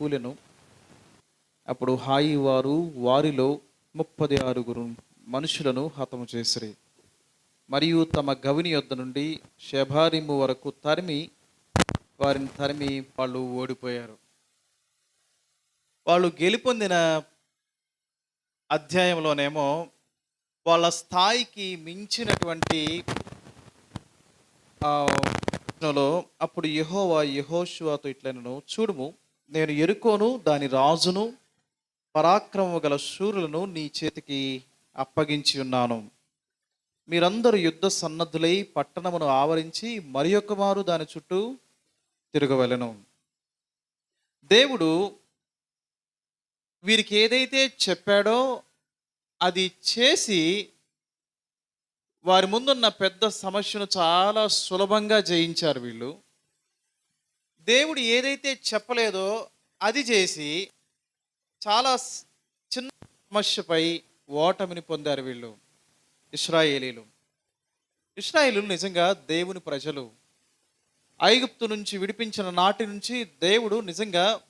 కూలెను. అప్పుడు హాయి వారు వారిలో ముప్పది ఆరుగురు మనుషులను హతము చేసిరి. మరియు తమ గవిని యొద్ద నుండి శభారిము వరకు తరిమి వారిని తరిమి వాళ్ళు ఓడిపోయారు. వాళ్ళు గెలుపొందిన అధ్యాయంలోనేమో వాళ్ళ స్థాయికి మించినటువంటి అప్పుడు యహోవా యెహోషువతో ఇట్లనను చూడుము నేను ఎరుకోను దాని రాజును పరాక్రమము గల శూరులను నీ చేతికి అప్పగించి ఉన్నాను. మీరందరూ యుద్ధ సన్నద్ధులై పట్టణమును ఆవరించి మరి మారు దాని చుట్టూ తిరగవలెను. దేవుడు వీరికి ఏదైతే చెప్పాడో అది చేసి వారి ముందున్న పెద్ద సమస్యను చాలా సులభంగా జయించారు వీళ్ళు. దేవుడు ఏదైతే చెప్పలేదో అది చేసి చాలా చిన్న సమస్యపై ఓటమిని పొందారు వీళ్ళు ఇస్రాయేలీలు. ఇస్రాయేలు నిజంగా దేవుని ప్రజలు. ఐగుప్తు నుంచి విడిపించిన నాటి నుంచి దేవుడు నిజంగా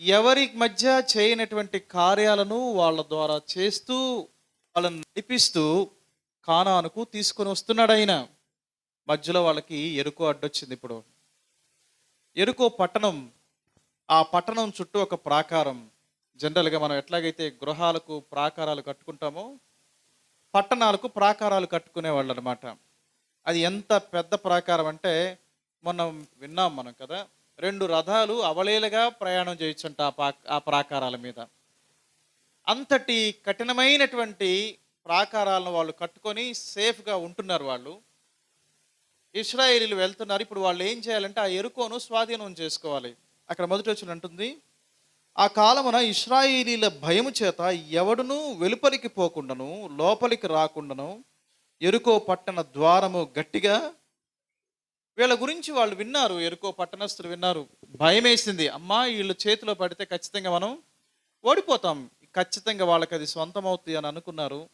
ఎవరి మధ్య చేయనటువంటి కార్యాలను వాళ్ళ ద్వారా చేస్తూ వాళ్ళని నడిపిస్తూ కానానుకు తీసుకొని వస్తున్నాడు ఆయన. మధ్యలో వాళ్ళకి ఎరుకు అడ్డొచ్చింది ఇప్పుడు. ఎరుకో పట్టణం ఆ పట్టణం చుట్టూ ఒక ప్రాకారం. జనరల్గా మనం ఎట్లాగైతే గృహాలకు ప్రాకారాలు కట్టుకుంటామో పట్టణాలకు ప్రాకారాలు కట్టుకునేవాళ్ళు అనమాట అది ఎంత పెద్ద ప్రాకారం అంటే మనం విన్నాం మనం కదా రెండు రథాలు అవలేలుగా ప్రయాణం చేయొచ్చంట ఆ పా ఆ ప్రాకారాల మీద. అంతటి కఠినమైనటువంటి ప్రాకారాలను వాళ్ళు కట్టుకొని సేఫ్గా ఉంటున్నారు వాళ్ళు. ఇస్రాయేలీలు వెళ్తున్నారు. ఇప్పుడు వాళ్ళు ఏం చేయాలంటే ఆ ఎరుకోను స్వాధీనం చేసుకోవాలి. అక్కడ మొదటి వచ్చిన అంటుంది ఆ కాలమున ఇస్రాయేలీల భయము చేత ఎవడును వెలుపలికి పోకుండాను లోపలికి రాకుండాను ఎరుకో పట్టణ ద్వారము గట్టిగా వీళ్ళ గురించి వాళ్ళు విన్నారు. ఎరుకో పట్టణస్తులు విన్నారు. భయం వేసింది అమ్మా వీళ్ళు చేతిలో పడితే ఖచ్చితంగా మనం ఓడిపోతాం. ఖచ్చితంగా వాళ్ళకి అది సొంతం అవుతుంది అని అనుకున్నారు.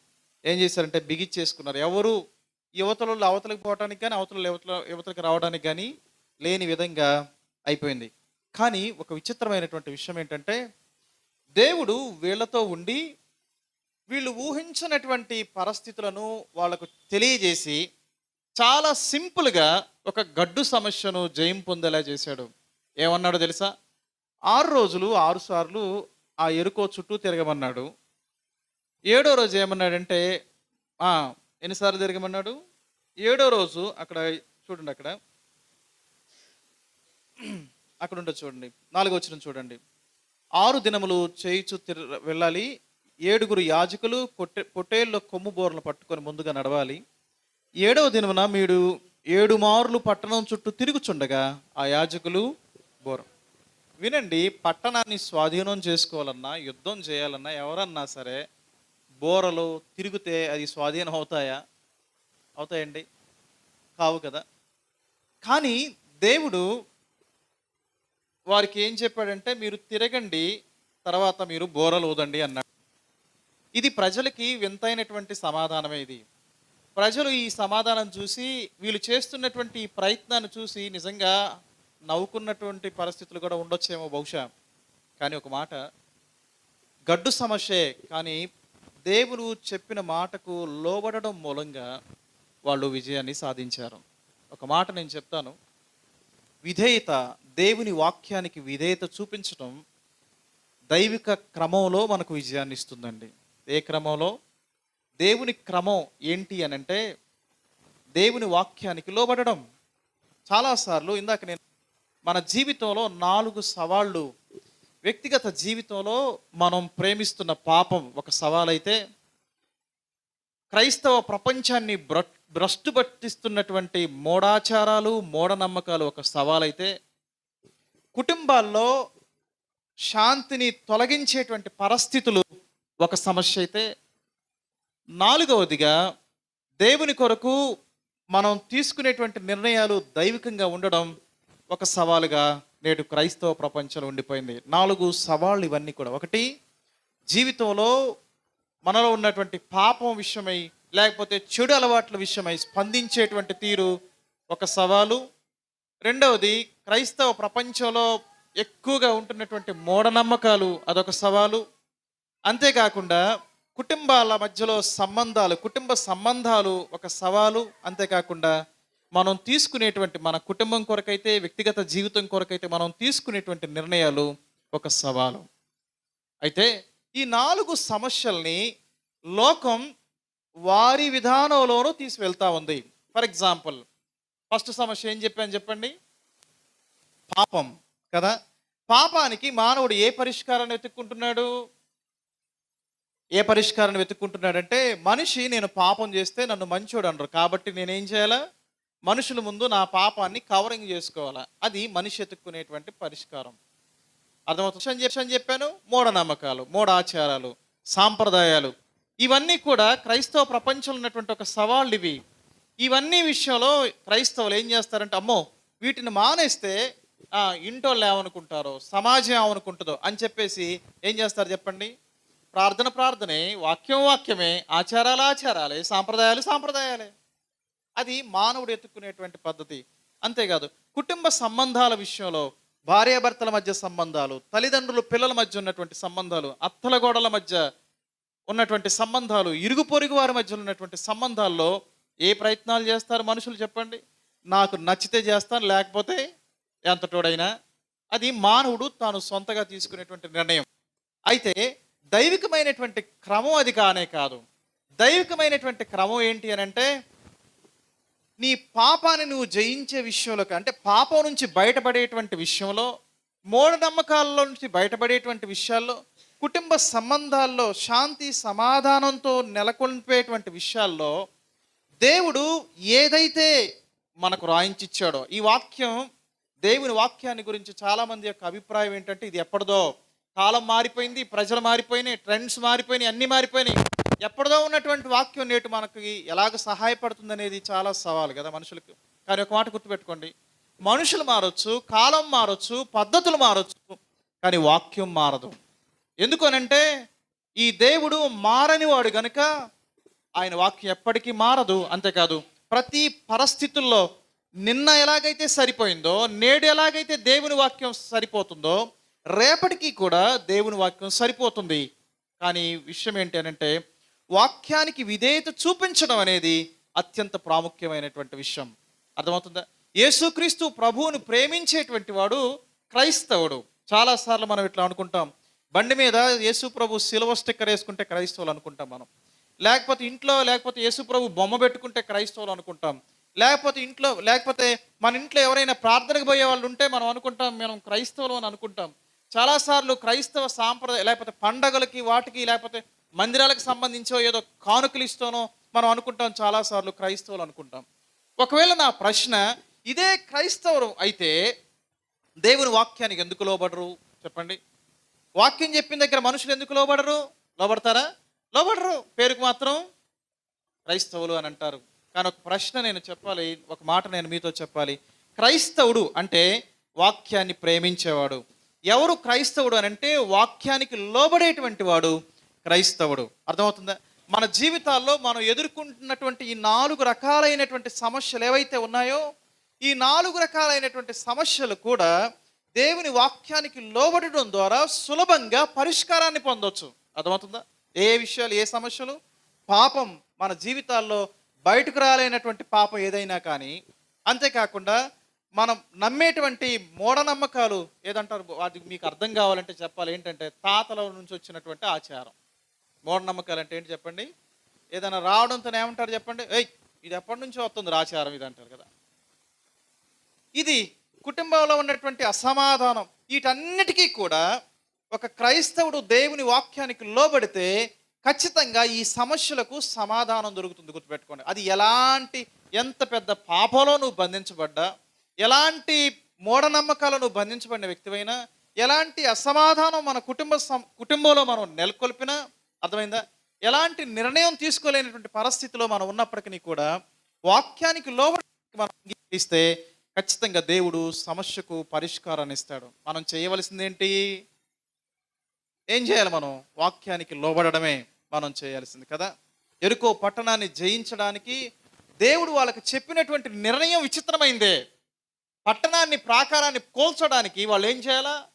ఏం చేశారంటే బిగిచ్చేసుకున్నారు. ఎవరు యువతలు అవతలకు పోవడానికి కానీ అవతల యువతల యువతలకు రావడానికి కానీ లేని విధంగా అయిపోయింది. కానీ ఒక విచిత్రమైనటువంటి విషయం ఏంటంటే దేవుడు వీళ్ళతో ఉండి వీళ్ళు ఊహించినటువంటి పరిస్థితులను వాళ్ళకు తెలియజేసి చాలా సింపుల్గా ఒక గడ్డు సమస్యను జయం పొందేలా చేశాడు. ఏమన్నాడు తెలుసా? ఆరు రోజులు ఆరు సార్లు ఆ ఎరుకో చుట్టూ తిరగమన్నాడు. ఏడో రోజు ఏమన్నాడంటే ఎన్నిసార్లు తిరగమన్నాడు ఏడో రోజు అక్కడ చూడండి అక్కడ. అక్కడ ఉంటుంది చూడండి. నాలుగో వచ్చిన చూడండి. ఆరు దినములు చేయిచు వెళ్ళాలి. ఏడుగురు యాజకులు పొట్టె పొట్టేళ్ళ కొమ్ము బోర్లు పట్టుకొని ముందుగా నడవాలి. ఏడవ దినమున మీరు ఏడు మార్లు పట్టణం చుట్టూ తిరుగుచుండగా ఆ యాజకులు బోరం. వినండి పట్టణాన్ని స్వాధీనం చేసుకోవాలన్నా యుద్ధం చేయాలన్నా ఎవరన్నా సరే బోరలు తిరిగితే అది స్వాధీనం అవుతాయా? అవుతాయండి. కావు కదా. కానీ దేవుడు వారికి ఏం చెప్పాడంటే మీరు తిరగండి తర్వాత మీరు బోరలు ఊదండి అన్నాడు. ఇది ప్రజలకి వింతైనటువంటి సమాధానమే ఇది. ప్రజలు ఈ సమాధానం చూసి వీళ్ళు చేస్తున్నటువంటి ఈ ప్రయత్నాన్ని చూసి నిజంగా నవ్వుకున్నటువంటి పరిస్థితులు కూడా ఉండొచ్చేమో బహుశా. కానీ ఒక మాట గడ్డు సమస్యే కానీ దేవుడు చెప్పిన మాటకు లోబడడం మూలంగా వాళ్ళు విజయాన్ని సాధించారు. ఒక మాట నేను చెప్తాను. విధేయత దేవుని వాక్యానికి విధేయత చూపించడం దైవిక క్రమంలో మనకు విజయాన్ని ఇస్తుందండి. ఏ క్రమంలో? దేవుని క్రమం ఏంటి అని అంటే దేవుని వాక్యానికి లోబడడం. చాలాసార్లు ఇందాక నేను మన జీవితంలో నాలుగు సవాళ్ళు వ్యక్తిగత జీవితంలో మనం ప్రేమిస్తున్న పాపం ఒక సవాలైతే క్రైస్తవ ప్రపంచాన్ని బ్ర భ్రష్టు పట్టిస్తున్నటువంటి మూఢాచారాలు మూఢనమ్మకాలు ఒక సవాలైతే కుటుంబాల్లో శాంతిని తొలగించేటువంటి పరిస్థితులు ఒక సమస్య అయితే. నాలుగవదిగా దేవుని కొరకు మనం తీసుకునేటువంటి నిర్ణయాలు దైవికంగా ఉండడం ఒక సవాలుగా నేడు క్రైస్తవ ప్రపంచంలో ఉండిపోయింది. నాలుగు సవాళ్ళు ఇవన్నీ కూడా. ఒకటి జీవితంలో మనలో ఉన్నటువంటి పాపం విషయమై లేకపోతే చెడు అలవాట్ల విషయమై స్పందించేటువంటి తీరు ఒక సవాలు. రెండవది క్రైస్తవ ప్రపంచంలో ఎక్కువగా ఉంటున్నటువంటి మూఢనమ్మకాలు అదొక సవాలు. అంతేకాకుండా కుటుంబాల మధ్యలో సంబంధాలు కుటుంబ సంబంధాలు ఒక సవాలు. అంతేకాకుండా మనం తీసుకునేటువంటి మన కుటుంబం కొరకైతే వ్యక్తిగత జీవితం కొరకైతే మనం తీసుకునేటువంటి నిర్ణయాలు ఒక సవాలు. అయితే ఈ నాలుగు సమస్యల్ని లోకం వారి విధానంలోనూ తీసుకువెళ్తా ఉంది. ఫర్ ఎగ్జాంపుల్ ఫస్ట్ సమస్య ఏం చెప్పాను చెప్పండి? పాపం కదా? పాపానికి మానవుడు ఏ పరిష్కారాన్ని వెతుక్కుంటున్నాడు? ఏ పరిష్కారాన్ని వెతుక్కుంటున్నాడంటే మనిషి నేను పాపం చేస్తే నన్ను మంచోడు అనరు. కాబట్టి నేనేం చేయాలా? మనుషుల ముందు నా పాపాన్ని కవరింగ్ చేసుకోవాలా? అది మనిషి ఎత్తుక్కునేటువంటి పరిష్కారం. అర్థమవుతుంది? అని చెప్పాను మూఢనమ్మకాలు మూఢాచారాలు సాంప్రదాయాలు. ఇవన్నీ కూడా క్రైస్తవ ప్రపంచంలో ఉన్నటువంటి ఒక సవాళ్ళు ఇవి. ఇవన్నీ విషయంలో క్రైస్తవులు ఏం చేస్తారంటే అమ్మో వీటిని మానేస్తే ఆ, ఇంటోళ్ళు ఏమనుకుంటారో సమాజం ఏమనుకుంటుందో అని చెప్పేసి ఏం చేస్తారు చెప్పండి? ప్రార్థన ప్రార్థనే వాక్యం వాక్యమే ఆచారాలు ఆచారాలే సాంప్రదాయాలు సాంప్రదాయాలే. అది మానవుడు ఎత్తుకునేటువంటి పద్ధతి. అంతేకాదు కుటుంబ సంబంధాల విషయంలో భార్యాభర్తల మధ్య సంబంధాలు తల్లిదండ్రులు పిల్లల మధ్య ఉన్నటువంటి సంబంధాలు అత్తల గోడల మధ్య ఉన్నటువంటి సంబంధాలు ఇరుగు పొరుగు వారి మధ్య ఉన్నటువంటి సంబంధాల్లో ఏ ప్రయత్నాలు చేస్తారు మనుషులు చెప్పండి? నాకు నచ్చితే చేస్తాను లేకపోతే ఎంతటోడైనా అది మానవుడు తాను సొంతగా తీసుకునేటువంటి నిర్ణయం. అయితే దైవికమైనటువంటి క్రమం అది కానే కాదు. దైవికమైనటువంటి క్రమం ఏంటి అని అంటే నీ పాపాన్ని నువ్వు జయించే విషయంలో అంటే పాపం నుంచి బయటపడేటువంటి విషయంలో మూఢనమ్మకాల్లో నుంచి బయటపడేటువంటి విషయాల్లో కుటుంబ సంబంధాల్లో శాంతి సమాధానంతో నెలకొల్పేటువంటి విషయాల్లో దేవుడు ఏదైతే మనకు రాయించిచ్చాడో ఈ వాక్యం దేవుని వాక్యాన్ని గురించి చాలామంది యొక్క అభిప్రాయం ఏంటంటే ఇది ఎప్పటిదో కాలం మారిపోయింది ప్రజలు మారిపోయినాయి ట్రెండ్స్ మారిపోయినాయి అన్నీ మారిపోయినాయి. ఎప్పటిదో ఉన్నటువంటి వాక్యం నేటి మనకి ఎలాగ సహాయపడుతుంది అనేది చాలా సవాలు కదా మనుషులకు. కానీ ఒక మాట గుర్తుపెట్టుకోండి. మనుషులు మారొచ్చు కాలం మారొచ్చు పద్ధతులు మారొచ్చు కానీ వాక్యం మారదు. ఎందుకనంటే ఈ దేవుడు మారని వాడు గనుక ఆయన వాక్యం ఎప్పటికీ మారదు అంతేకాదు ప్రతి పరిస్థితుల్లో నిన్న ఎలాగైతే సరిపోయిందో నేడు ఎలాగైతే దేవుని వాక్యం సరిపోతుందో రేపటికి కూడా దేవుని వాక్యం సరిపోతుంది. కానీ విషయం ఏంటి అని అంటే వాక్యానికి విధేయత చూపించడం అనేది అత్యంత ప్రాముఖ్యమైనటువంటి విషయం. అర్థమవుతుందా? యేసుక్రీస్తు ప్రభువును ప్రేమించేటువంటి వాడు క్రైస్తవుడు. చాలాసార్లు మనం ఇట్లా అనుకుంటాం. బండి మీద యేసు ప్రభు సిలవ స్టిక్కర్ వేసుకుంటే క్రైస్తవులు అనుకుంటాం మనం. లేకపోతే ఇంట్లో లేకపోతే యేసు ప్రభు బొమ్మ పెట్టుకుంటే క్రైస్తవులు అనుకుంటాం. లేకపోతే ఇంట్లో లేకపోతే మన ఇంట్లో ఎవరైనా ప్రార్థనకు పోయే వాళ్ళు ఉంటే మనం అనుకుంటాం మనం క్రైస్తవులు అని అనుకుంటాం. చాలాసార్లు క్రైస్తవ సాంప్రదాయ లేకపోతే పండగలకి వాటికి లేకపోతే మందిరాలకు సంబంధించో ఏదో కానుకలు ఇస్తానో మనం అనుకుంటాం చాలాసార్లు క్రైస్తవులు అనుకుంటాం. ఒకవేళ నా ప్రశ్న ఇదే క్రైస్తవులు అయితే దేవుని వాక్యానికి ఎందుకు లోబడరు? చెప్పండి. వాక్యం చెప్పిన దగ్గర మనుషులు ఎందుకు లోబడరు? లోబడతారా? లోబడరు. పేరుకు మాత్రం క్రైస్తవులు అని అంటారు. కానీ ఒక ప్రశ్న నేను చెప్పాలి ఒక మాట నేను మీతో చెప్పాలి. క్రైస్తవుడు అంటే వాక్యాన్ని ప్రేమించేవాడు. ఎవరు క్రైస్తవుడు అని అంటే వాక్యానికి లోబడేటువంటి వాడు క్రైస్తవుడు. అర్థమవుతుందా? మన జీవితాల్లో మనం ఎదుర్కొంటున్నటువంటి ఈ నాలుగు రకాలైనటువంటి సమస్యలు ఏవైతే ఉన్నాయో ఈ నాలుగు రకాలైనటువంటి సమస్యలు కూడా దేవుని వాక్యానికి లోబడడం ద్వారా సులభంగా పరిష్కారాన్ని పొందొచ్చు. అర్థమవుతుందా? ఏ విషయాలు ఏ సమస్యలు? పాపం మన జీవితాల్లో బయటకు రాలేనటువంటి పాపం ఏదైనా కానీ అంతేకాకుండా మనం నమ్మేటువంటి మూఢనమ్మకాలు ఏదంటారు? అది మీకు అర్థం కావాలంటే చెప్పాలి. ఏంటంటే తాతల నుంచి వచ్చినటువంటి ఆచారం. మూఢనమ్మకాలు అంటే ఏంటి చెప్పండి? ఏదైనా రావడంతో ఏమంటారు చెప్పండి? ఏయ్ ఇది ఎప్పటి నుంచో వస్తుంది రాచారం ఇది అంటారు కదా. ఇది కుటుంబంలో ఉన్నటువంటి అసమాధానం వీటన్నిటికీ కూడా ఒక క్రైస్తవుడు దేవుని వాక్యానికి లోబడితే ఖచ్చితంగా ఈ సమస్యలకు సమాధానం దొరుకుతుంది గుర్తుపెట్టుకోండి. అది ఎలాంటి ఎంత పెద్ద పాపలో నువ్వు బంధించబడ్డా ఎలాంటి మూఢనమ్మకాలు నువ్వు బంధించబడిన వ్యక్తివైనా ఎలాంటి అసమాధానం మన కుటుంబ సం- కుటుంబంలో మనం నెలకొల్పినా అర్థమైందా? ఎలాంటి నిర్ణయం తీసుకోలేనటువంటి పరిస్థితిలో మనం ఉన్నప్పటికీ కూడా వాక్యానికి లోబడి మనం అంగీకరిస్తే ఖచ్చితంగా దేవుడు సమస్యకు పరిష్కారాన్ని ఇస్తాడు. మనం చేయవలసింది ఏంటి ఏం చేయాలి మనం? వాక్యానికి లోబడడమే మనం చేయాల్సింది కదా? ఎరుకో పట్టణాన్ని జయించడానికి దేవుడు వాళ్ళకి చెప్పినటువంటి నిర్ణయం విచిత్రమైందే. పట్టణాన్ని ప్రాకారాన్ని కోల్చడానికి వాళ్ళు ఏం చేయాలా?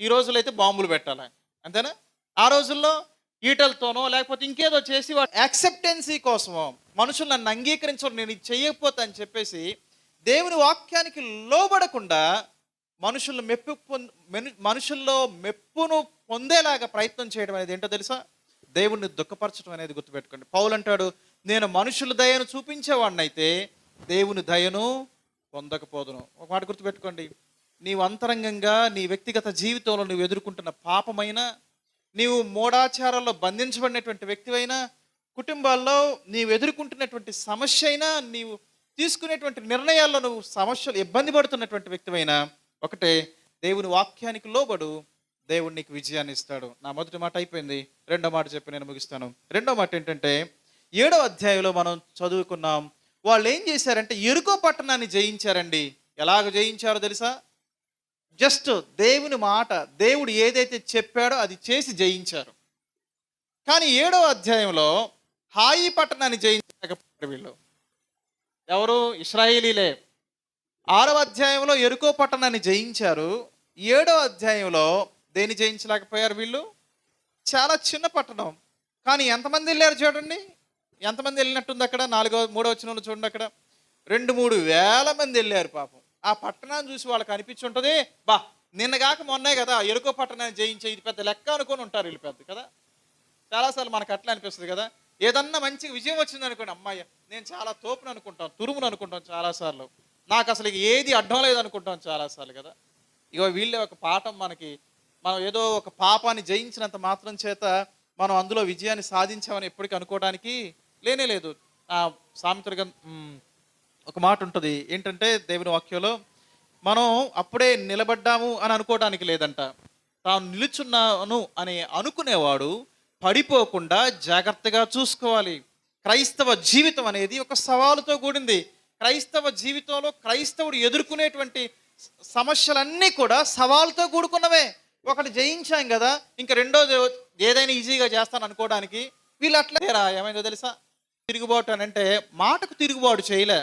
ఈ రోజుల్లో అయితే బాంబులు పెట్టాలి. అంతేనా? ఆ రోజుల్లో ఈటలతోనో లేకపోతే ఇంకేదో చేసి వాడు యాక్సెప్టెన్సీ కోసమో మనుషులు నన్ను అంగీకరించడం నేను ఇది చేయకపోతా అని చెప్పేసి దేవుని వాక్యానికి లోబడకుండా మనుషులు మెప్పు మనుషుల్లో మెప్పును పొందేలాగా ప్రయత్నం చేయడం అనేది ఏంటో తెలుసా? దేవుణ్ణి దుఃఖపరచడం అనేది గుర్తుపెట్టుకోండి. పౌలు అంటాడు నేను మనుషుల దయను చూపించేవాడినైతే దేవుని దయను పొందకపోదును. ఒక మాట గుర్తుపెట్టుకోండి. నీవు అంతరంగంగా నీ వ్యక్తిగత జీవితంలో నువ్వు ఎదుర్కొంటున్న పాపమైన నీవు మూఢాచారాల్లో బంధించబడినటువంటి వ్యక్తివైనా కుటుంబాల్లో నీవు ఎదుర్కొంటున్నటువంటి సమస్య అయినా నీవు తీసుకునేటువంటి నిర్ణయాల్లో నువ్వు సమస్యలు ఇబ్బంది పడుతున్నటువంటి వ్యక్తివైనా ఒకటే దేవుని వాక్యానికి లోబడు దేవుడు నీకు విజయాన్ని ఇస్తాడు. నా మొదటి మాట అయిపోయింది. రెండో మాట చెప్పి నేను ముగిస్తాను. రెండో మాట ఏంటంటే ఏడో అధ్యాయంలో మనం చదువుకున్నాం వాళ్ళు ఏం చేశారంటే ఎరుకో పట్టణాన్ని జయించారండి. ఎలాగ జయించారో తెలుసా? జస్ట్ దేవుని మాట దేవుడు ఏదైతే చెప్పాడో అది చేసి జయించారు. కానీ ఏడో అధ్యాయంలో హాయి పట్టణాన్ని జయించలేకపోయారు వీళ్ళు. ఎవరు? ఇస్రాయేలీలే ఆరవ అధ్యాయంలో ఎరుకో పట్టణాన్ని జయించారు. ఏడో అధ్యాయంలో దేని జయించలేకపోయారు వీళ్ళు? చాలా చిన్న పట్టణం. కానీ ఎంతమంది వెళ్ళారు చూడండి. ఎంతమంది వెళ్ళినట్టుంది అక్కడ? నాలుగో మూడో వచ్చిన చూడండి అక్కడ. రెండు మూడు వేల మంది వెళ్ళారు పాపం. ఆ పట్టణాన్ని చూసి వాళ్ళకి అనిపించి ఉంటుంది బా నిన్నగాక మొన్నే కదా ఎరుకో పట్టణాన్ని జయించే ఇది పెద్ద లెక్క అనుకొని ఉంటారు వీళ్ళు పెద్ద కదా? చాలాసార్లు మనకు అట్లా అనిపిస్తుంది కదా? ఏదన్నా మంచి విజయం వచ్చింది అనుకోండి అమ్మాయి నేను చాలా తోపును అనుకుంటాం తురుమును అనుకుంటాం చాలాసార్లు. నాకు అసలు ఇక ఏది అడ్డం లేదు అనుకుంటాం చాలాసార్లు కదా? ఇగో వీళ్ళే ఒక పాఠం మనకి మనం ఏదో ఒక పాపాన్ని జయించినంత మాత్రం చేత మనం అందులో విజయాన్ని సాధించామని ఎప్పటికీ అనుకోవడానికి లేనే లేదు. ఆ సామెతలుగా ఒక మాట ఉంటుంది. ఏంటంటే దేవుని వాక్యంలో మనం అప్పుడే నిలబడ్డాము అని అనుకోవడానికి లేదంట. తాను నిలుచున్నాను అని అనుకునేవాడు పడిపోకుండా జాగ్రత్తగా చూసుకోవాలి. క్రైస్తవ జీవితం అనేది ఒక సవాలుతో కూడింది. క్రైస్తవ జీవితంలో క్రైస్తవుడు ఎదుర్కొనేటువంటి సమస్యలన్నీ కూడా సవాలుతో కూడుకున్నవే. ఒకటి జయించాం కదా ఇంకా రెండోది ఏదైనా ఈజీగా చేస్తాను అనుకోవడానికి వీళ్ళు అట్లేరా ఏమైందో తెలుసా? తిరుగుబాటు అని అంటే మాటకు తిరుగుబాటు చేయలే.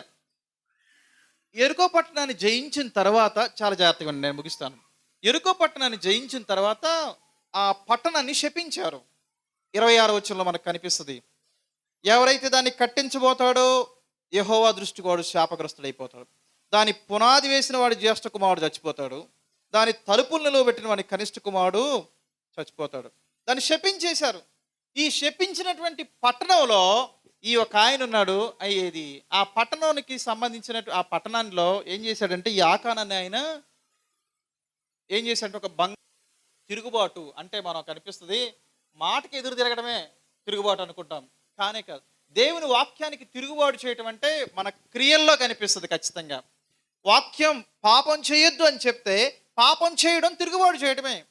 ఎరుకో పట్టణాన్ని జయించిన తర్వాత చాలా జాగ్రత్తగా నేను ముగిస్తాను. ఎరుకో పట్టణాన్ని జయించిన తర్వాత ఆ పట్టణాన్ని శపించారు. ఇరవై ఆరు వచ్చంలో మనకు కనిపిస్తుంది ఎవరైతే దాన్ని కట్టించబోతాడో యహోవా దృష్టికి వాడు శాపగ్రస్తుడైపోతాడు. దాని పునాది వేసిన వాడు జ్యేష్ఠ కుమారుడు చచ్చిపోతాడు. దాని తలుపులు పెట్టిన వాడి కనిష్ట కుమారుడు చచ్చిపోతాడు. దాన్ని శపించేశారు. ఈ శపించినటువంటి పట్టణంలో ఈ ఒక ఆయన ఉన్నాడు అయ్యేది ఆ పట్టణానికి సంబంధించినట్టు ఆ పట్టణంలో ఏం చేశాడంటే ఈ ఆకాన్ అనే ఆయన ఏం చేశాడంటే ఒక బంగ తిరుగుబాటు అంటే మనం కనిపిస్తుంది మాటకి ఎదురు తిరగడమే తిరుగుబాటు అనుకుంటాం. కానే కాదు దేవుని వాక్యానికి తిరుగుబాటు చేయటం అంటే మన క్రియల్లో కనిపిస్తుంది ఖచ్చితంగా. వాక్యం పాపం చేయొద్దు అని చెప్తే పాపం చేయడం తిరుగుబాటు చేయడమే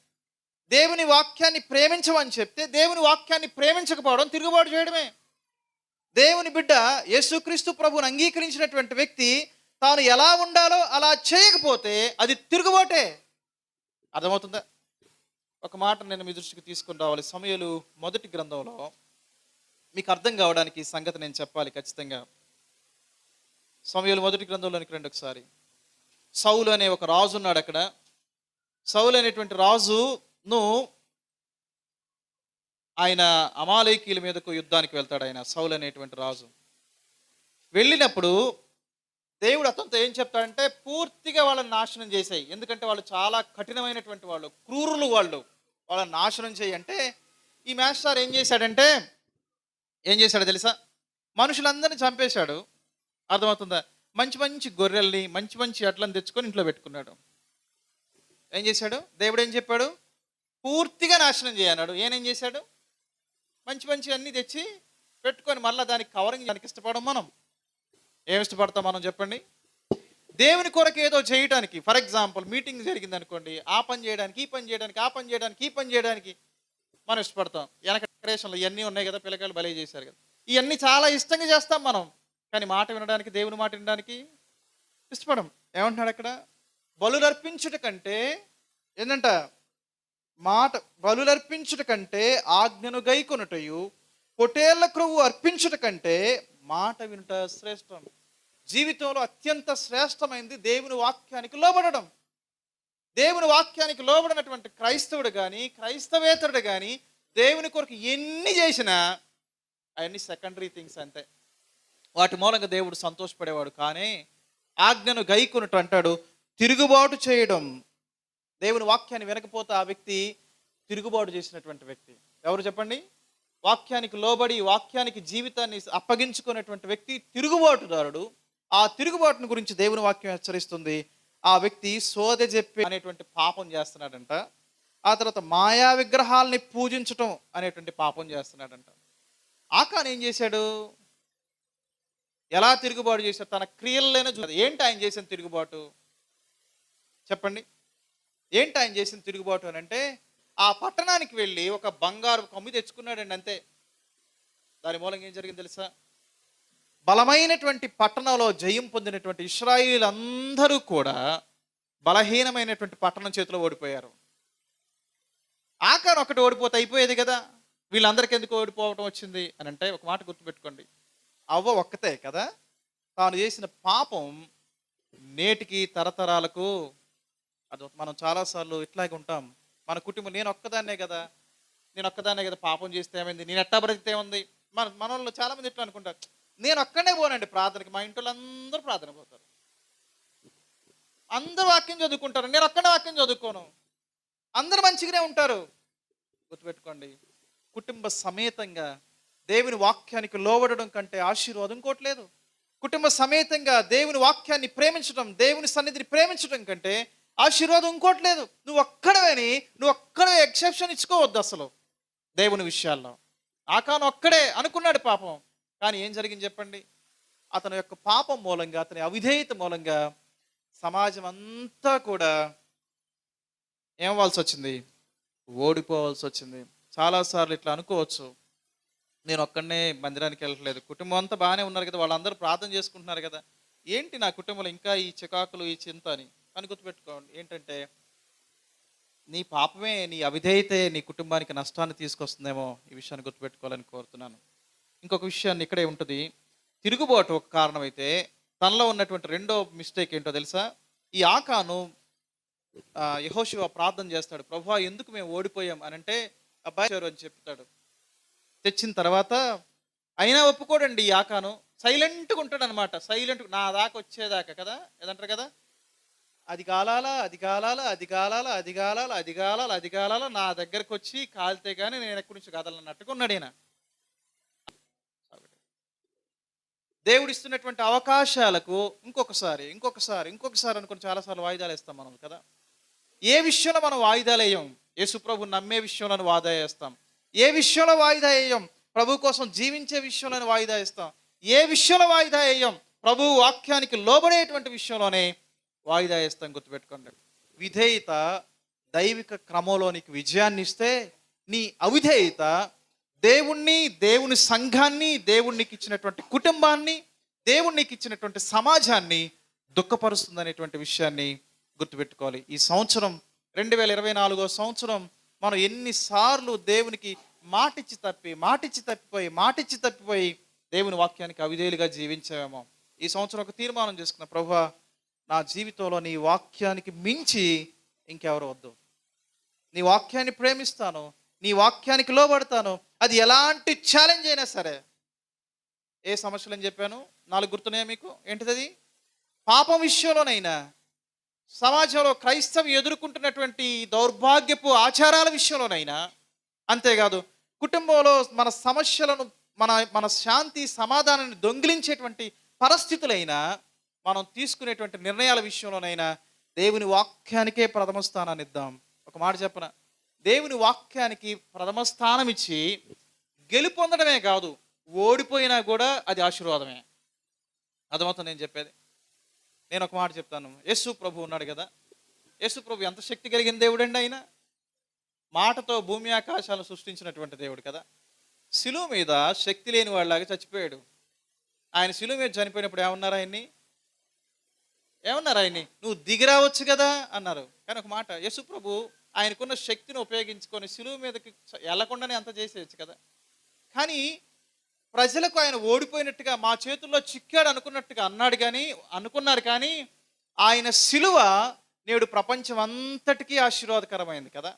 దేవుని వాక్యాన్ని ప్రేమించమని చెప్తే దేవుని వాక్యాన్ని ప్రేమించకపోవడం తిరుగుబాటు చేయడమే. దేవుని బిడ్డ యేసుక్రీస్తు ప్రభువుని అంగీకరించినటువంటి వ్యక్తి తాను ఎలా ఉండాలో అలా చేయకపోతే అది తిరుగుబాటే. అర్థమవుతుందా? ఒక మాట నేను మీ దృష్టికి తీసుకుని రావాలి. సమయలు మొదటి గ్రంథంలో మీకు అర్థం కావడానికి సంగతి నేను చెప్పాలి ఖచ్చితంగా. సమయలు మొదటి గ్రంథంలోనికి రండి ఒకసారి. సౌలు అనే ఒక రాజు ఉన్నాడు అక్కడ. సౌలు అనేటువంటి రాజును ఆయన అమాలయకీల మీదకు యుద్ధానికి వెళ్తాడు ఆయన సౌలు అనేటువంటి రాజు. వెళ్ళినప్పుడు దేవుడు అతనితో ఏం చెప్తాడంటే పూర్తిగా వాళ్ళని నాశనం చేసాయి. ఎందుకంటే వాళ్ళు చాలా కఠినమైనటువంటి వాళ్ళు క్రూరులు వాళ్ళు. వాళ్ళని నాశనం చేయి అంటే ఈ మాస్టర్ ఏం చేశాడంటే ఏం చేశాడో తెలుసా? మనుషులందరినీ చంపేశాడు. అర్థమవుతుందా? మంచి మంచి గొర్రెల్ని మంచి మంచి అట్లను తెచ్చుకొని ఇంట్లో పెట్టుకున్నాడు. ఏం చేశాడు? దేవుడు ఏం చెప్పాడు? పూర్తిగా నాశనం చేయన్నాడు ఏనేం చేశాడు? మంచి మంచి అన్నీ తెచ్చి పెట్టుకొని మళ్ళీ దానికి కవరింగ్ దానికి ఇష్టపడం మనం. ఏమి ఇష్టపడతాం మనం చెప్పండి? దేవుని కొరకు ఏదో చేయడానికి ఫర్ ఎగ్జాంపుల్ మీటింగ్ జరిగింది అనుకోండి ఆ పని చేయడానికి ఈ పని చేయడానికి ఆ పని చేయడానికి ఈ పని చేయడానికి మనం ఇష్టపడతాం. వెనక డెకరేషన్లు ఇవన్నీ ఉన్నాయి కదా పిల్లకాయలు బలే చేశారు కదా. ఇవన్నీ చాలా ఇష్టంగా చేస్తాం మనం. కానీ మాట వినడానికి దేవుని మాట వినడానికి ఇష్టపడం ఏమంటున్నాడు అక్కడ? బలులర్పించుట కంటే ఏంటంట మాట బలులర్పించుట కంటే ఆజ్ఞను గైకొనుటయు పొటేళ్ళ క్రొవ్వు అర్పించుట కంటే మాట వినుట శ్రేష్టం. జీవితంలో అత్యంత శ్రేష్టమైంది దేవుని వాక్యానికి లోబడడం. దేవుని వాక్యానికి లోబడినటువంటి క్రైస్తవుడు కానీ క్రైస్తవేతరుడు కానీ దేవుని కొరకు ఎన్ని చేసినా అవన్నీ సెకండరీ థింగ్స్ అంతే. వాటి మూలంగా దేవుడు సంతోషపడేవాడు కానీ ఆజ్ఞను గైకొనుట అంటాడు తిరుగుబాటు చేయడం. దేవుని వాక్యాన్ని వినకపోతే ఆ వ్యక్తి తిరుగుబాటు చేసినటువంటి వ్యక్తి. ఎవరు చెప్పండి? వాక్యానికి లోబడి వాక్యానికి జీవితాన్ని అప్పగించుకునేటువంటి వ్యక్తి తిరుగుబాటుదారుడు. ఆ తిరుగుబాటును గురించి దేవుని వాక్యం హెచ్చరిస్తుంది. ఆ వ్యక్తి సోద చెప్పి అనేటువంటి పాపం చేస్తున్నాడంట. ఆ తర్వాత మాయా విగ్రహాల్ని పూజించటం అనేటువంటి పాపం చేస్తున్నాడంట. ఆకాన్ ఏం చేశాడు? ఎలా తిరుగుబాటు చేశాడు? తన క్రియల్లోనే చూ ఏంటి ఆయన చేసిన తిరుగుబాటు? చెప్పండి. ఏంటి ఆయన చేసిన తిరుగుబాటు అని అంటే ఆ పట్టణానికి వెళ్ళి ఒక బంగారు కమ్మి తెచ్చుకున్నాడండి అంతే. దాని మూలంగా ఏం జరిగింది తెలుసా? బలమైనటువంటి పట్టణంలో జయం పొందినటువంటి ఇస్రాయిల్ అందరూ కూడా బలహీనమైనటువంటి పట్టణం చేతిలో ఓడిపోయారు. ఆకారం ఒకటి ఓడిపోతే అయిపోయేది కదా. వీళ్ళందరికీ ఎందుకు ఓడిపోవటం వచ్చింది అని అంటే ఒక మాట గుర్తుపెట్టుకోండి. అవ్వ ఒక్కతే కదా. తాను చేసిన పాపం నేటికి తరతరాలకు అది మనం చాలాసార్లు ఇట్లాగే ఉంటాం. మన కుటుంబం నేను ఒక్కదాన్నే కదా. నేను ఒక్కదాన్నే కదా పాపం చేస్తే ఏమైంది? నేను ఎట్టా బ్రతికితే ఉంది మన మన వాళ్ళు చాలా మంది ఇట్లా అనుకుంటారు? నేను ఒక్కడే పోనండి ప్రార్థనకి. మా ఇంట్లో అందరూ ప్రార్థన పోతారు. అందరూ వాక్యం చదువుకుంటారు. నేను ఒక్కడే వాక్యం చదువుకోను. అందరూ మంచిగానే ఉంటారు. గుర్తుపెట్టుకోండి. కుటుంబ సమేతంగా దేవుని వాక్యానికి లోబడడం కంటే ఆశీర్వాదం ఇంకోట్లేదు కుటుంబ సమేతంగా దేవుని వాక్యాన్ని ప్రేమించడం దేవుని సన్నిధిని ప్రేమించడం కంటే ఆశీర్వాదం ఇంకోట్లేదు నువ్వు ఒక్కడవేని నువ్వు ఒక్కడే ఎక్సెప్షన్ ఇచ్చుకోవద్దు అసలు దేవుని విషయాల్లో. ఆకాను ఒక్కడే అనుకున్నాడు పాపం. కానీ ఏం జరిగింది చెప్పండి? అతని యొక్క పాపం మూలంగా అతని అవిధేయత మూలంగా సమాజం అంతా కూడా ఏమవ్వాల్సి వచ్చింది? ఓడిపోవాల్సి వచ్చింది. చాలాసార్లు ఇట్లా అనుకోవచ్చు. నేను ఒక్కడనే మందిరానికి వెళ్ళట్లేదు. కుటుంబం అంతా బాగానే ఉన్నారు కదా వాళ్ళందరూ ప్రార్థన చేసుకుంటున్నారు కదా. ఏంటి నా కుటుంబంలో ఇంకా ఈ చికాకులు ఈ చింత అని? అని గుర్తుపెట్టుకోండి. ఏంటంటే నీ పాపమే నీ అవిధేయతే నీ కుటుంబానికి నష్టాన్ని తీసుకొస్తుందేమో ఈ విషయాన్ని గుర్తుపెట్టుకోవాలని కోరుతున్నాను. ఇంకొక విషయాన్ని ఇక్కడే ఉంటుంది. తిరుగుబాటు ఒక కారణమైతే తనలో ఉన్నటువంటి రెండో మిస్టేక్ ఏంటో తెలుసా? ఈ ఆకాను యహోశివ ప్రార్థన చేస్తాడు. ప్రభా ఎందుకు మేము ఓడిపోయాం? అని అంటే అబ్బాయి అని చెప్తాడు. తెచ్చిన తర్వాత అయినా ఒప్పుకోడండి ఈ ఆకాను. సైలెంట్గా ఉంటాడు అనమాట సైలెంట్ నా దాకా వచ్చేదాకా కదా? ఏదంటారు కదా? అది కాలాల అది కాలాల అది కాలాల అది కాలాల అది కాలాల అది కాలాల నా దగ్గరకు వచ్చి కాలితే కానీ నేను ఎక్కడి నుంచి కదలన్నట్టుగా ఉన్నాడు ఈయన. దేవుడు ఇస్తున్నటువంటి అవకాశాలకు ఇంకొకసారి ఇంకొకసారి ఇంకొకసారి అనుకుని చాలాసార్లు వాయిదాలు వేస్తాం మనం కదా? ఏ విషయంలో మనం వాయిదాలు వేయం? యేసుప్రభు నమ్మే విషయంలో వాయిదా వేస్తాం. ఏ విషయంలో వాయిదా వేయం? ప్రభు కోసం జీవించే విషయంలో వాయిదా వేస్తాం. ఏ విషయంలో వాయిదా వేయం? ప్రభు వాక్యానికి లోబడేటువంటి విషయంలోనే వాయిదా ఇస్తాం గుర్తుపెట్టుకోండి. విధేయత దైవిక క్రమంలోనికి విజయాన్ని ఇస్తే నీ అవిధేయత దేవుణ్ణి దేవుని సంఘాన్ని దేవుణ్ణికి ఇచ్చినటువంటి కుటుంబాన్ని దేవుణ్ణికి ఇచ్చినటువంటి సమాజాన్ని దుఃఖపరుస్తుంది అనేటువంటి విషయాన్ని గుర్తుపెట్టుకోవాలి. ఈ సంవత్సరం రెండు వేల ఇరవై నాలుగో సంవత్సరం మనం ఎన్నిసార్లు దేవునికి మాటిచ్చి తప్పి మాటిచ్చి తప్పిపోయి మాటిచ్చి తప్పిపోయి దేవుని వాక్యానికి అవిధేయులుగా జీవించామేమో ఈ సంవత్సరం ఒక తీర్మానం చేసుకున్న ప్రభు నా జీవితంలో నీ వాక్యానికి మించి ఇంకెవరు వద్దు. నీ వాక్యాన్ని ప్రేమిస్తాను నీ వాక్యానికి లోబడతాను అది ఎలాంటి ఛాలెంజ్ అయినా సరే. ఏ సమస్యలు అని చెప్పాను? నాలుగు గుర్తున్నాయా మీకు? ఏంటిది అది పాపం విషయంలోనైనా సమాజంలో క్రైస్తవం ఎదుర్కొంటున్నటువంటి దౌర్భాగ్యపు ఆచారాల విషయంలోనైనా అంతేకాదు కుటుంబంలో మన సమస్యలను మన మన శాంతి సమాధానాన్ని దొంగిలించేటువంటి పరిస్థితులైనా మనం తీసుకునేటువంటి నిర్ణయాల విషయంలోనైనా దేవుని వాక్యానికే ప్రథమ స్థానాన్ని ఇద్దాం. ఒక మాట చెప్పన? దేవుని వాక్యానికి ప్రథమ స్థానం ఇచ్చి గెలుపొందడమే కాదు ఓడిపోయినా కూడా అది ఆశీర్వాదమే. అర్థమవుతుంది నేను చెప్పేది? నేను ఒక మాట చెప్తాను. యేసు ప్రభు ఉన్నాడు కదా. యేసు ప్రభు ఎంత శక్తి కలిగిన దేవుడండి ఆయన? మాటతో భూమి ఆకాశాలను సృష్టించినటువంటి దేవుడు కదా. శిలువ మీద శక్తి లేని వాళ్ళలాగా చచ్చిపోయాడు. ఆయన శిలువ మీద చనిపోయినప్పుడు ఏమన్నారు ఆయన్ని? ఏమన్నారు ఆయన్ని? నువ్వు దిగిరావచ్చు కదా అన్నారు. కానీ ఒక మాట యేసు ప్రభు ఆయనకున్న శక్తిని ఉపయోగించుకొని శిలువ మీదకి వెళ్ళకుండానే అంత చేసేయచ్చు కదా. కానీ ప్రజలకు ఆయన ఓడిపోయినట్టుగా మా చేతుల్లో చిక్కాడు అనుకున్నట్టుగా అన్నాడు కానీ అనుకున్నారు కానీ ఆయన శిలువ నేడు ప్రపంచం అంతటికీ ఆశీర్వాదకరమైంది కదా.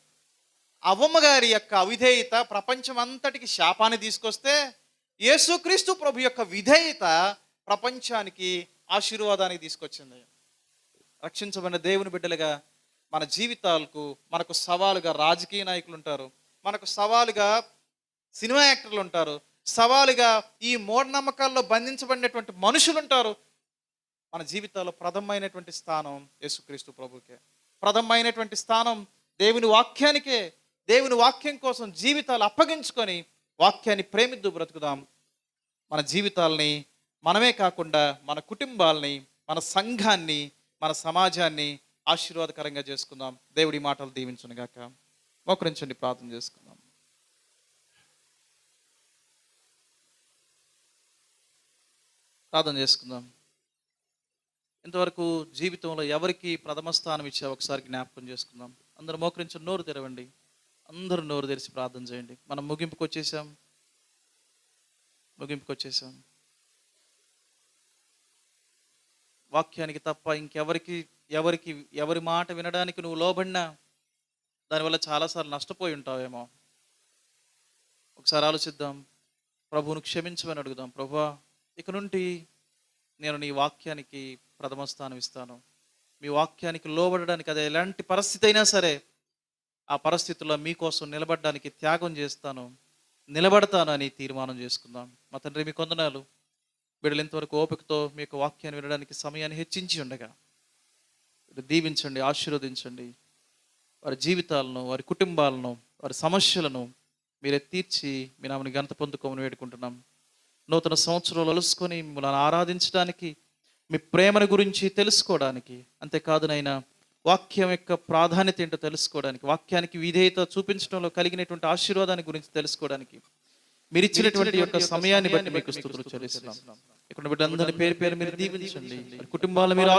అవ్వమ్మగారి యొక్క అవిధేయత ప్రపంచం అంతటికి శాపాన్ని తీసుకొస్తే యేసుక్రీస్తు ప్రభు యొక్క విధేయత ప్రపంచానికి ఆశీర్వాదానికి తీసుకొచ్చింది. రక్షించబడిన దేవుని బిడ్డలుగా మన జీవితాలకు మనకు సవాలుగా రాజకీయ నాయకులు ఉంటారు. మనకు సవాలుగా సినిమా యాక్టర్లు ఉంటారు. సవాలుగా ఈ మూఢనమ్మకాల్లో బంధించబడినటువంటి మనుషులు ఉంటారు. మన జీవితాల్లో ప్రథమైనటువంటి స్థానం యేసుక్రీస్తు ప్రభుకే. ప్రథమైనటువంటి స్థానం దేవుని వాక్యానికే. దేవుని వాక్యం కోసం జీవితాలు అప్పగించుకొని వాక్యాన్ని ప్రేమిద్దు బ్రతుకుదాం. మన జీవితాల్ని మనమే కాకుండా మన కుటుంబాల్ని మన సంఘాన్ని మన సమాజాన్ని ఆశీర్వాదకరంగా చేసుకుందాం. దేవుడి మాటలు దీవించును గాక మోకరించండి ప్రార్థన చేసుకుందాం. ప్రార్థన చేసుకుందాం. ఇంతవరకు జీవితంలో ఎవరికి ప్రథమ స్థానం ఇచ్చా ఒకసారి జ్ఞాపకం చేసుకుందాం. అందరూ మోకరించిన నోరు తెరవండి. అందరూ నోరు తెరిచి ప్రార్థన చేయండి. మనం ముగింపుకు వచ్చేసాం ముగింపుకు వచ్చేసాం వాక్యానికి తప్ప ఇంకెవరికి ఎవరికి ఎవరి మాట వినడానికి నువ్వు లోబడినా దానివల్ల చాలాసార్లు నష్టపోయి ఉంటావేమో. ఒకసారి ఆలోచిద్దాం. ప్రభువును క్షమించమని అడుగుదాం. ప్రభా ఇక నుండి నేను నీ వాక్యానికి ప్రథమ స్థానం ఇస్తాను. మీ వాక్యానికి లోబడడానికి అది ఎలాంటి పరిస్థితి అయినా సరే ఆ పరిస్థితుల్లో మీకోసం నిలబడడానికి త్యాగం చేస్తాను. నిలబడతాను అని తీర్మానం చేసుకుందాం. మా తండ్రి మీ కొందనాలు. బిడ్డలు ఇంతవరకు ఓపికతో మీ యొక్క వాక్యాన్ని వినడానికి సమయాన్ని హెచ్చించి ఉండగా దీవించండి ఆశీర్వదించండి. వారి జీవితాలను వారి కుటుంబాలను వారి సమస్యలను మీరే తీర్చి మీ నామని ఘనత పొందుకోమని వేడుకుంటున్నాం. నూతన సంవత్సరాలు అలుసుకొని మిమ్మల్ని ఆరాధించడానికి మీ ప్రేమను గురించి తెలుసుకోవడానికి అంతేకాదు నైనా వాక్యం యొక్క ప్రాధాన్యత ఏంటో తెలుసుకోవడానికి వాక్యానికి విధేయత చూపించడంలో కలిగినటువంటి ఆశీర్వాదాన్ని గురించి తెలుసుకోవడానికి మీరు ఇచ్చినటువంటి యొక్క సమయాన్ని బట్టి మీకు స్థుతులు చెల్లిస్తున్నాం. ఇక్కడ బిడ్డలందరినీ పేరు పేరు మీరు దీవించండి. వారి కుటుంబాలను మీరు